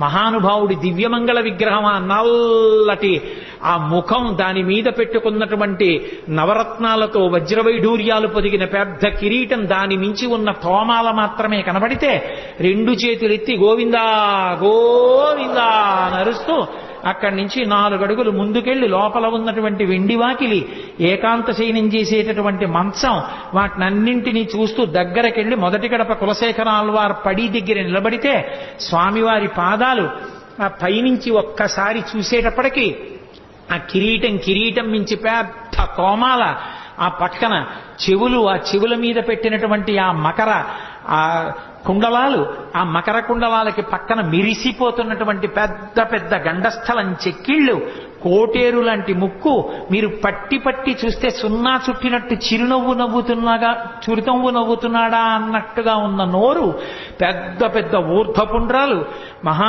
మహానుభావుడి దివ్యమంగళ విగ్రహం ఆ నల్లటి ఆ ముఖం దాని మీద పెట్టుకున్నటువంటి నవరత్నాలతో వజ్రవైఢూర్యాలు పొదిగిన పెద్ద కిరీటం దాని మించి ఉన్న తోమాల మాత్రమే కనబడితే రెండు చేతులెత్తి గోవిందా గోవిందా నరుస్తూ అక్కడి నుంచి నాలుగడుగులు ముందుకెళ్ళి లోపల ఉన్నటువంటి వెండి వాకిలి ఏకాంత శయనం చేసేటటువంటి మంచం వాటినన్నింటినీ చూస్తూ దగ్గరకెళ్ళి మొదటి గడప కులశేఖరాల్వార్ పడి దగ్గర నిలబడితే స్వామివారి పాదాలు ఆ పైనుంచి ఒక్కసారి చూసేటప్పటికీ ఆ కిరీటం కిరీటం మించి పెద్ద కోమాల ఆ పక్కన చెవులు ఆ చెవుల మీద పెట్టినటువంటి ఆ మకర ఆ కుండలాలు ఆ మకర కుండలాలకి పక్కన మిరిసిపోతున్నటువంటి పెద్ద పెద్ద గండస్థలం చెక్కిళ్ళు కోటేరు లాంటి ముక్కు మీరు పట్టి పట్టి చూస్తే సున్నా చుట్టినట్టు చిరునవ్వు నవ్వుతున్నాగా చిరునవ్వు నవ్వుతున్నాడా అన్నట్టుగా ఉన్న నోరు పెద్ద పెద్ద ఊర్ధపుండ్రాలు. మహా